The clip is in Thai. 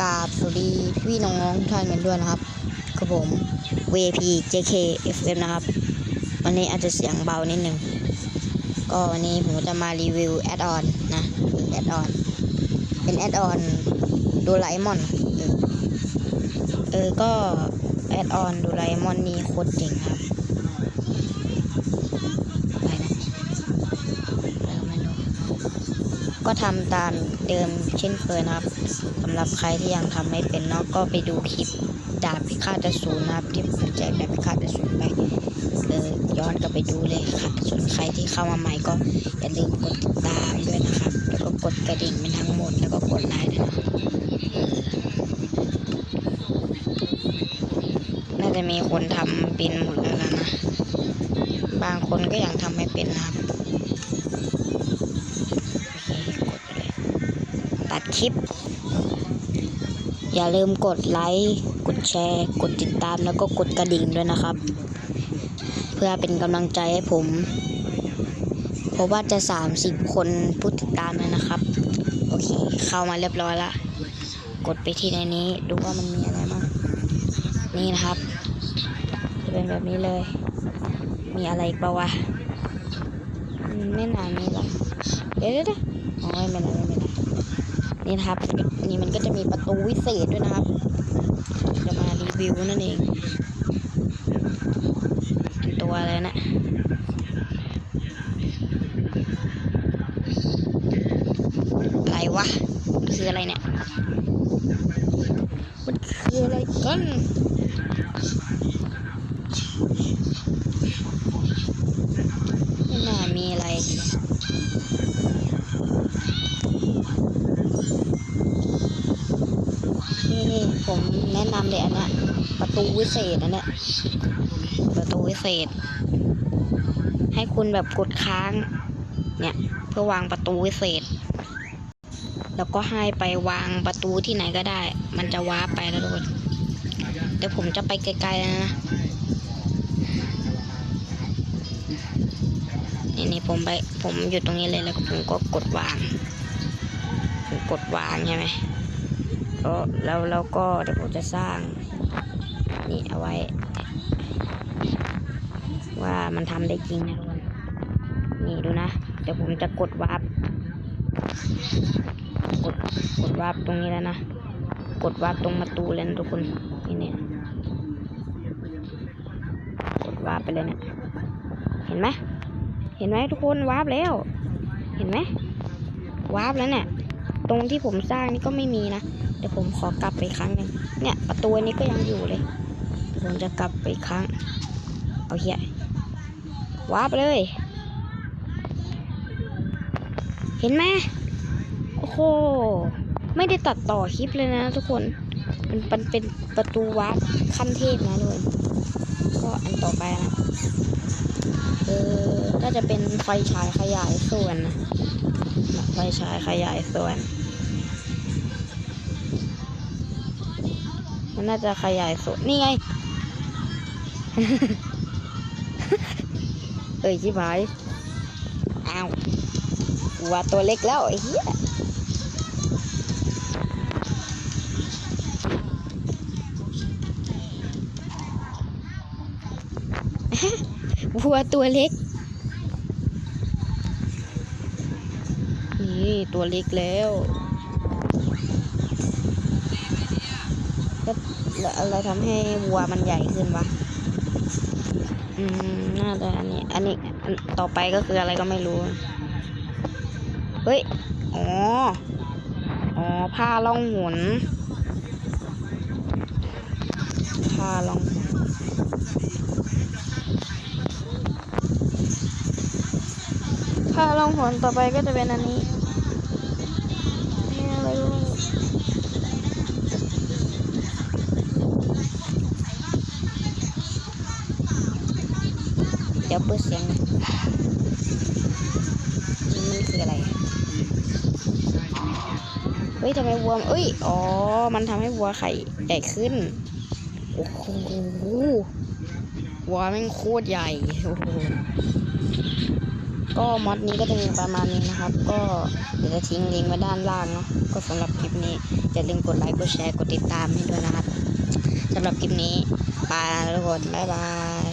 กราบสวัสดีพี่น้องๆทุกท่านกันด้วยนะครับกับผม VP JK FM นะครับ วันนี้อาจจะเสียงเบานิดนึงก็วันนี้ผมจะมารีวิวแอดออนนะแอดออน เป็นแอดออนโดราเอมอนเออ ก็แอดออนโดราเอมอนนี่โคตรเจ๋งครับ ก็ทำตามเดิมเช่นเคยนะครับสำหรับใครที่ยังทำไม่เป็นเนาะก็ไปดูคลิปดาบพิฆาตอสูรนะครับที่ผมแจกดาบพิฆาตอสูรไปเออย้อนกลับไปดูเลยค่ะ ส่วนใครที่เข้ามาใหม่ก็อย่าลืมกดติดตามด้วยนะครับ แล้วก็กดกระดิ่งเป็นทั้งหมดแล้วก็กดไลค์ด้วยนะน่าจะมีคนทำเป็นหมดแล้วนะ บางคนก็ยังทำไม่เป็นนะครับ โอเคกดไปเลยตัด คลิป อย่าลืมกดไลค์กดแชร์ กดติดตามแล้วก็กดกระดิ่งด้วยนะครับ เพื่อเป็นกำลังใจให้ผมเพราะว่าจะ 30 คนผู้ติดตามแล้วนะครับ โอเค เข้ามาเรียบร้อยละกดไปที่ในนี้ดูว่ามันมีอะไรบ้างนี่นะครับ จะเป็นแบบนี้เลย มีอะไรอีกเปล่าวะไม่น่ามีหรอกเดี๋ยวเดี๋ยวเดี๋ยวอ๋อไม่นไรไม่นไร นี่นะครับนี่มันก็จะมีประตูวิเศษด้วยนะครับ จะมารีวิวนั่นเอง ตัวอะไรนะอะไรวะคืออะไรเนี่ยมันคืออะไรกันไม่น่ามีอะไร นี่นี่ ผมแนะนำเลยอันเนี้ยประตูวิเศษอันเนี้ยประตูวิเศษ ให้คุณแบบกดค้าง เนี่ย เพื่อวางประตูวิเศษ แล้วก็ให้ไปวางประตูที่ไหนก็ได้ มันจะว้าไปแล้วทุกคนเดี๋ยวผมจะไปไกลๆแล้วนะนี่นี่ผมไปผมอยู่ตรงนี้เลยแล้วผมก็กดวาง ผมกดวางใช่ไหม ก็แล้วแล้วก็เดี๋ยวผมจะสร้างนี่เอาไว้ ว่ามันทำได้จริงนะทุกคนนี่ดูนะ เดี๋ยวผมจะกดวาร์ปกดกดวาร์ปตรงนี้แล้วนะ กดวาร์ปตรงประตูเลยนะทุกคนนี่เนี่ยกดวาร์ปไปเลยเนี่ยเห็นไหมเห็นไหมทุกคนวาร์ปแล้ว เห็นไหมวาร์ปแล้วเนี่ยตรงที่ผมสร้างนี่ก็ไม่มีนะ เดี๋ยวผมขอกลับไปครั้งหนึ่งเนี่ยประตูนี้ก็ยังอยู่เลยผมจะกลับไปครั้ง เอาเหี้ยวาร์ปเลย เห็นไหมโอ้โห ไม่ได้ตัดต่อคลิปเลยนะทุกคน มันมันเป็นประตูวาร์ปขั้นเทพนะทุกคนก็อันต่อไปนะ เออน่าจะเป็นไฟฉายขยายส่วนนะไฟฉายขยายส่วน มันน่าจะขยายส่วนนี่ไง เอ้ยชิบหายอ้าววัวตัวเล็กแล้วไอ้เหี้ยวัวตัวเล็ก นี่ตัวเล็กแล้ว ก็แล้วอะไรทำให้วัวมันใหญ่ขึ้นวะอืมน่าจะอันนี้ อันนี้อันต่อไปก็คืออะไรก็ไม่รู้ เฮ้ย อ๋อ อ๋อ ผ้าล่องหนผ้าล่องหนผ้าล่องหนต่อไปก็จะเป็นอันนี้ ยวเปิดเสียงนะนี่มันคืออะไรเฮ้ยทำไมวัวเอ้ย อ๋อ มันทำให้วัวไข่ใหญ่ขึ้น โอ้โหวัวแม่งโคตรใหญ่ โอ้โห ก็มอดนี้ก็จะมีประมาณนี้นะครับ ก็เดี๋ยวจะทิ้งลิงก์ไว้ด้านล่างเนาะ ก็สำหรับคลิปนี้อย่าลืมกดไลค์ กดแชร์ กดติดตามให้ด้วยนะครับสำหรับคลิปนี้ ไปแล้วทุกคน บ๊ายบาย